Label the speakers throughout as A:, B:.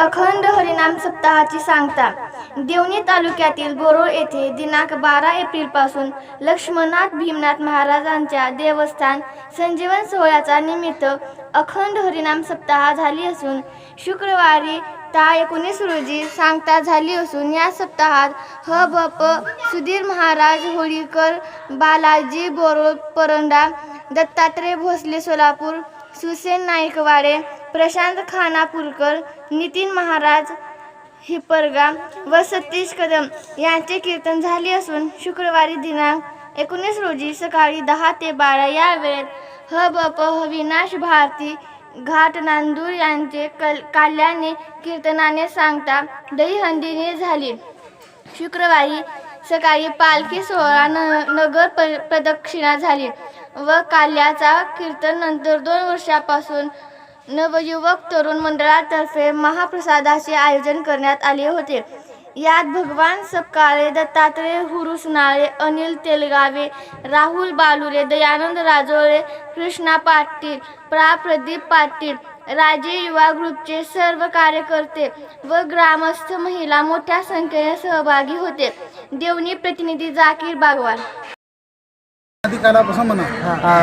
A: अखंड हरिनाम सप्ताहाची सांगता. देवणी तालुक्यातील बोरोळ येथे दिनांक बारा एप्रिलपासून लक्ष्मणनाथ भीमनाथ महाराजांच्या देवस्थान संजीवन सोहळ्याचा निमित्त अखंड हरिनाम सप्ताह झाली असून शुक्रवारी ता एकोणीस रोजी सांगता झाली असून या सप्ताहात ह ब प सुधीर महाराज होळीकर बालाजी बोरोळ परंडा दत्तात्रय भोसले सोलापूर सुसेन नाईकवाडे प्रशांत खानापूरकर नितीन महाराज हिपरगा व सतीश कदम यांचे कीर्तन झाले असून शुक्रवारी दिनांक एकोणीस रोजी सकाळी दहा ते बारा या वेळेत ह ब प विनाश भारती घाट नांदूर यांचे कल काल्याने कीर्तनाने सांगता दहीहंडीने झाली. शुक्रवारी सकाळी पालखी सोहळा न नगर प प्रदक्षिणा झाली व काल्याचा कीर्तन नंतर दोन वर्षापासून नवयुवक तरुण मंडळातर्फे महाप्रसादाचे आयोजन करण्यात आले होते. यात भगवान सपकाळे दत्तात्रय हुरुसनाळे अनिल तेलगावे राहुल बालुरे दयानंद राजोळे कृष्णा पाटील प्रा. प्रदीप पाटील राजे युवा ग्रुपचे सर्व कार्यकर्ते व ग्रामस्थ महिला मोठ्या संख्येने सहभागी होते. देवणी प्रतिनिधी जाकीर बागवान.
B: कालापासून म्हणा.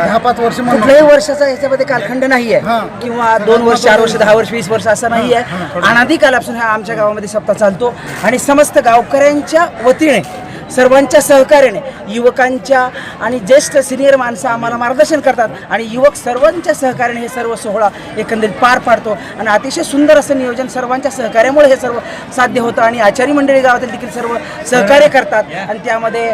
B: दहा पाच वर्ष म्हणा.
C: कुठल्याही वर्षाचा याच्यामध्ये कालखंड नाही
B: हा.
C: आहे किंवा दोन वर्ष चार वर्ष दहा वर्ष वीस वर्ष असं नाही आहे. अनादी कालापासून हा आमच्या गावामध्ये सप्ताह चालतो. आणि समस्त गावकऱ्यांच्या वतीने सर्वांच्या सहकार्याने युवकांच्या आणि ज्येष्ठ सिनियर माणसं आम्हाला मार्गदर्शन करतात आणि युवक सर्वांच्या सहकार्याने हे सर्व सोहळा एकंदरीत पार पाडतो. आणि अतिशय सुंदर असं नियोजन सर्वांच्या सहकार्यामुळे हे सर्व साध्य होतं आणि आचारी मंडळी गावातील देखील सर्व सहकार्य करतात. आणि त्यामध्ये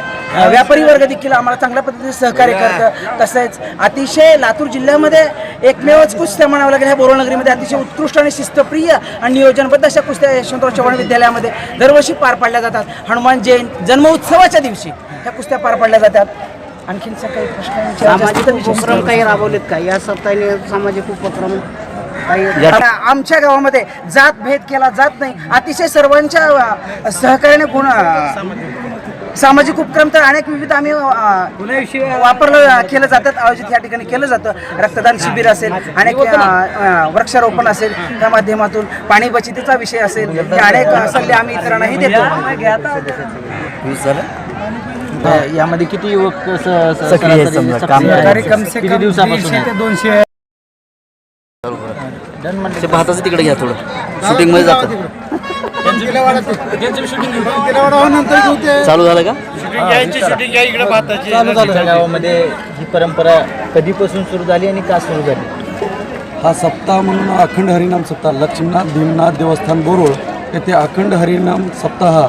C: व्यापारी वर्ग देखील आम्हाला चांगल्या पद्धतीने सहकार्य करतं. तसेच अतिशय लातूर जिल्ह्यामध्ये एकमेवच कुस्त्या म्हणावं लागेल. ह्या बोरोनगरीमध्ये अतिशय उत्कृष्ट आणि शिस्तप्रिय आणि नियोजनबद्ध अशा कुस्त्या यशवंतराव चव्हाण विद्यालयामध्ये दरवर्षी पार पाडल्या जातात. हनुमान जयंती जन्मोत्सवाच्या दिवशी ह्या कुस्त्या पार पाडल्या जातात. आणखीन काही
D: सामाजिक
C: विचारू.
D: उपक्रम काही राबवलेत का? या सप्ताहाने सामाजिक उपक्रम
C: आमच्या गावामध्ये जात भेद केला जात नाही. अतिशय सर्वांच्या सहकार्याने गुण सामाजिक उपक्रम तर अनेक विविध आम्ही वापरलं केलं जातात. आयोजित या ठिकाणी केलं जातं. रक्तदान शिबिर असेल अनेक वृक्षारोपण असेल त्या माध्यमातून पाणी बचतीचा विषय असेल अनेक सल्ले आम्ही इतरांनाही देतो.
E: यामध्ये किती युवक
B: दोनशे.
F: तिकडे घ्या थोडं. शूटिंगमध्ये जातं चालू झालं का?
E: तुमच्या गावामध्ये ही परंपरा कधीपासून सुरू झाली आणि का सुरू झाली?
G: हा सप्ताह म्हणून अखंड हरिनाम सप्ताह लक्ष्मीनाथ भीमनाथ देवस्थान बोरोळ येथे अखंड हरिनाम सप्ताह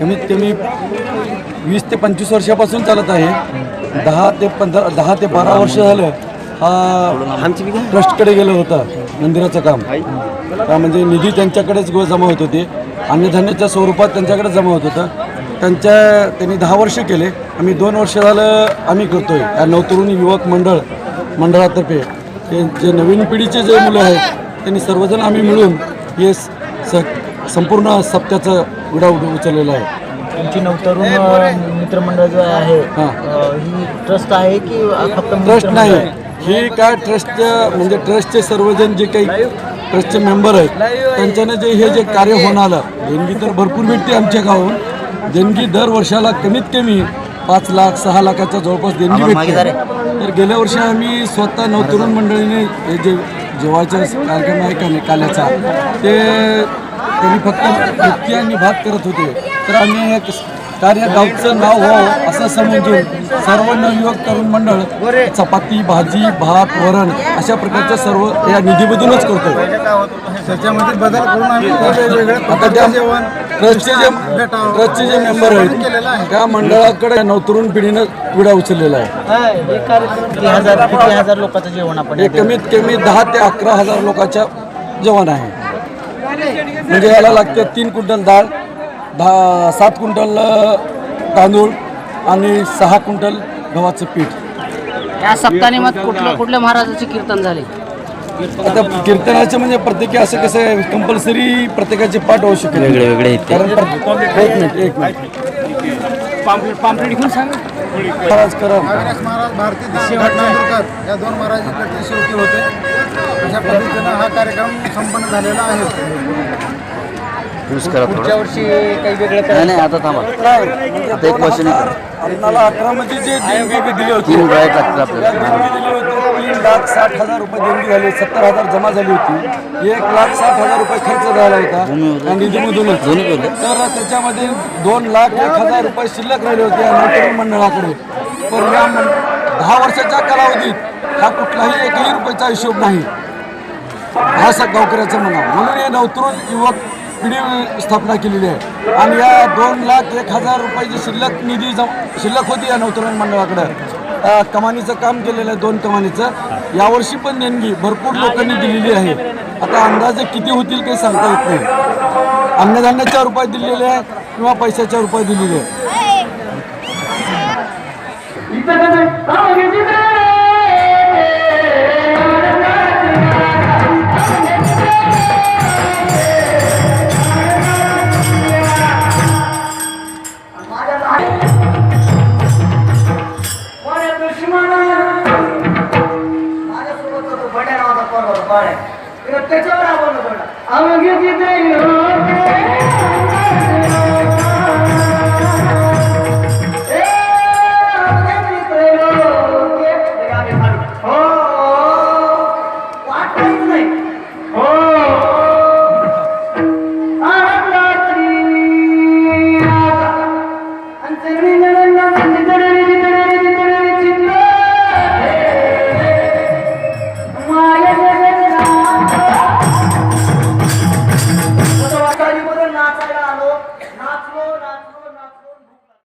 G: कमीत कमी वीस ते पंचवीस वर्षापासून चालत आहे. दहा ते पंधरा दहा ते बारा वर्ष झालं. ट्रस्टकडे गेलं होतं मंदिराचं काम. का म्हणजे निधी त्यांच्याकडेच गो जमा होत होते. अन्नधान्याच्या स्वरूपात त्यांच्याकडे जमा होत होतं. त्यांच्या त्यांनी दहा वर्ष केले. आम्ही दोन वर्ष झालं आम्ही करतोय. या नवतरुणी युवक मंडळ मंडळातर्फे. जे नवीन पिढीचे जे मुलं आहेत त्यांनी सर्वजण आम्ही मिळून हे स संपूर्ण सप्त्याचं विडा उड- उचललेला आहे.
E: तुमची नवतरुण मित्रमंडळ जो आहे
G: हां.
E: ही ट्रस्ट आहे की फक्त
G: ट्रस्ट नाही.
E: आहे?
G: हे काय ट्रस्टच्या म्हणजे ट्रस्टचे सर्वजण जे काही ट्रस्टचे मेंबर आहेत त्यांच्यानं जे हे जे कार्य आलं देणगी तर भरपूर भेटते आमच्या गावाहून. देणगी दर वर्षाला कमीत कमी पाच लाख सहा लाखाच्या जवळपास देणगी भेटते. तर गेल्या वर्षी आम्ही स्वतः नवतरुण मंडळीने हे जे जेव्हाचा कार्यक्रम आहे का काल्याचा ते त्यांनी फक्त नृत्य आणि भात करत होते. तर आम्ही एक कार्य गावचं नाव व्हावं असं समजून सर्व नवयुवक तरुण मंडळ चपाती भाजी भात वरण अशा प्रकारचं सर्व या निधीमधूनच करतो
B: त्याच्यामध्ये बदल करून आम्ही
G: आता त्या
B: जेवण
G: ट्रस्टचे जे ट्रस्टचे जे मेंबर आहेत त्या मंडळाकडे नवतरुण पिढीनं विडा उचललेला आहे.
E: हा, हे कार्यक्रम किती हजार किती हजार लोकांचं जेवण आपण
G: हे कमीत कमी दहा ते अकरा हजार लोकांच्या जेवण आहे. म्हणजे याला लागते तीन क्विंटल डाळ दहा सात क्विंटल तांदूळ आणि सहा क्विंटल गव्हाचं पीठ.
D: या सप्ताहाने मग कुठल्या कुठल्या महाराजाचे कीर्तन झाले?
G: आता कीर्तनाचं म्हणजे प्रत्येकी असं कसं आहे कंपल्सरी प्रत्येकाचे पाठ होऊ शकते
F: वेगळे वेगळे आहेत ते.
G: कारण प्रत्येक- एक मिनिट एक मिनिट. महाराज करम
B: महाराज भारती घाटनांदूरकर या दोन महाराजांकडे शेवटी होते. अशा पद्धतीनं हा कार्यक्रम संपन्न झालेला आहे.
F: यूज करा
E: पुढच्या
F: थोडं
E: वर्षी काही वेगळं
F: नाही नाही आता थांबा.
G: म्हणजे
F: आता एक वर्ष नाही
G: आपणाला अकरा मध्ये जे देणगी दिली होती.
F: तीन ड्राईव्ह लागतात
G: या
F: आपल्याला.
G: देणगी दिली होती. तीन लाख साठ हजार रुपये देणगी झाली सत्तर हजार जमा झाली होती. एक लाख साठ हजार रुपये खर्च झाला होता. निधीमधूनच
F: दोन्हीकडे.
G: तर त्याच्यामध्ये दोन लाख एक हजार रुपये शिल्लक राहिले होते या नौतरुण मंडळाकडे पण या मं- दहा वर्षाच्या कालावधीत हा कुठलाही एकही रुपयाचा हिशोब नाही. हा स गावकऱ्याचं म्हणा म्हणून हे नवतरुण युवक पिढी स्थापना केलेली आहे. आणि या दोन लाख एक हजार रुपयाची शिल्लक निधी जम शिल्लक होती या नौतरण मंडळाकडं. कमानीचं काम केलेलं आहे दोन कमानीचं. यावर्षी पण देणगी भरपूर लोकांनी दिलेली आहे. आता अंदाजे किती होतील काही सांगता येत नाही. अन्नधान्याच्या रुपयात दिलेले आहे किंवा पैशाच्या रुपयात दिलेले आहे.
H: पाणे त्याच्यावर आपण आम्ही